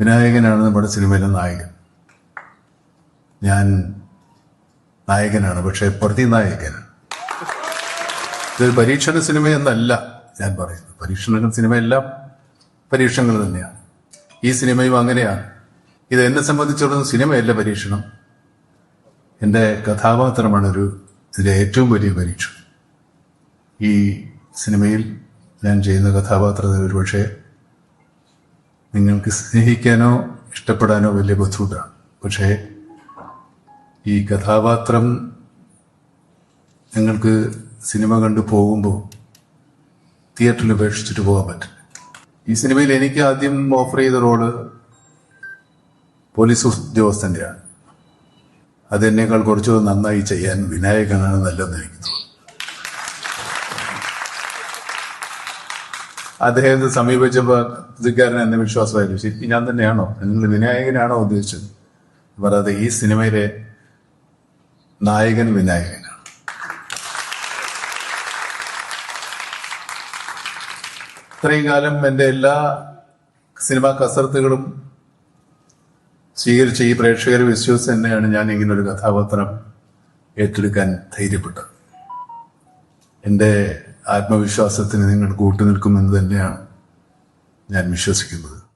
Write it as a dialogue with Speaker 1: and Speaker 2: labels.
Speaker 1: വിനായകനാണ് നമ്മുടെ സിനിമയിലെ നായകൻ. ഞാൻ നായകനാണ് പക്ഷേ പ്രതി നായകനാണ്. ഇതൊരു പരീക്ഷണ സിനിമ എന്നല്ല ഞാൻ പറയുന്നത്. പരീക്ഷണ സിനിമയെല്ലാം പരീക്ഷണങ്ങൾ തന്നെയാണ്. ഈ സിനിമയും അങ്ങനെയാണ്. ഇത് എന്നെ സംബന്ധിച്ചിടത്തോളം സിനിമയല്ല പരീക്ഷണം. എന്റെ കഥാപാത്രമാണ് ഒരു ഇതിലെ ഏറ്റവും വലിയ പരീക്ഷണം. ഈ സിനിമയിൽ ഞാൻ ചെയ്യുന്ന കഥാപാത്രത്തിൽ ഒരുപക്ഷെ നിങ്ങൾക്ക് സ്നേഹിക്കാനോ ഇഷ്ടപ്പെടാനോ വലിയ ബുദ്ധിമുട്ടാണ്. പക്ഷേ ഈ കഥാപാത്രം നിങ്ങൾക്ക് സിനിമ കണ്ടു പോകുമ്പോൾ തിയേറ്ററിൽ ഉപേക്ഷിച്ചിട്ട് പോകാൻ പറ്റില്ല. ഈ സിനിമയിൽ എനിക്ക് ആദ്യം ഓഫർ ചെയ്ത റോൾ പോലീസ് ഉദ്യോഗസ്ഥന്റെയാണ് അതെന്നേക്കാൾ കുറച്ചുകൂടെ നന്നായി ചെയ്യാൻ വിനായകനാണ് നല്ലതെന്ന് എനിക്ക് തോന്നുന്നു. അദ്ദേഹത്തെ സമീപിച്ചപ്പോൾ പുതുക്കാരൻ എന്ന വിശ്വാസമായിരുന്നു ശരി ഞാൻ തന്നെയാണോ? നിങ്ങൾ വിനായകനാണോ ഉദ്ദേശിച്ചത്? പറയാതെ ഈ സിനിമയിലെ നായകൻ വിനായകനാണ്. ഇത്രയും കാലം എന്റെ എല്ലാ സിനിമാ കസർത്തുകളും സ്വീകരിച്ച ഈ പ്രേക്ഷകരെ വിശ്വസിച്ച് തന്നെയാണ് ഞാൻ ഇങ്ങനൊരു കഥാപാത്രം ഏറ്റെടുക്കാൻ ധൈര്യപ്പെട്ടത്. എന്റെ ആത്മവിശ്വാസത്തിന് നിങ്ങൾ കൂട്ടുനിൽക്കുമെന്ന് തന്നെയാണ് ഞാൻ വിശ്വസിക്കുന്നത്.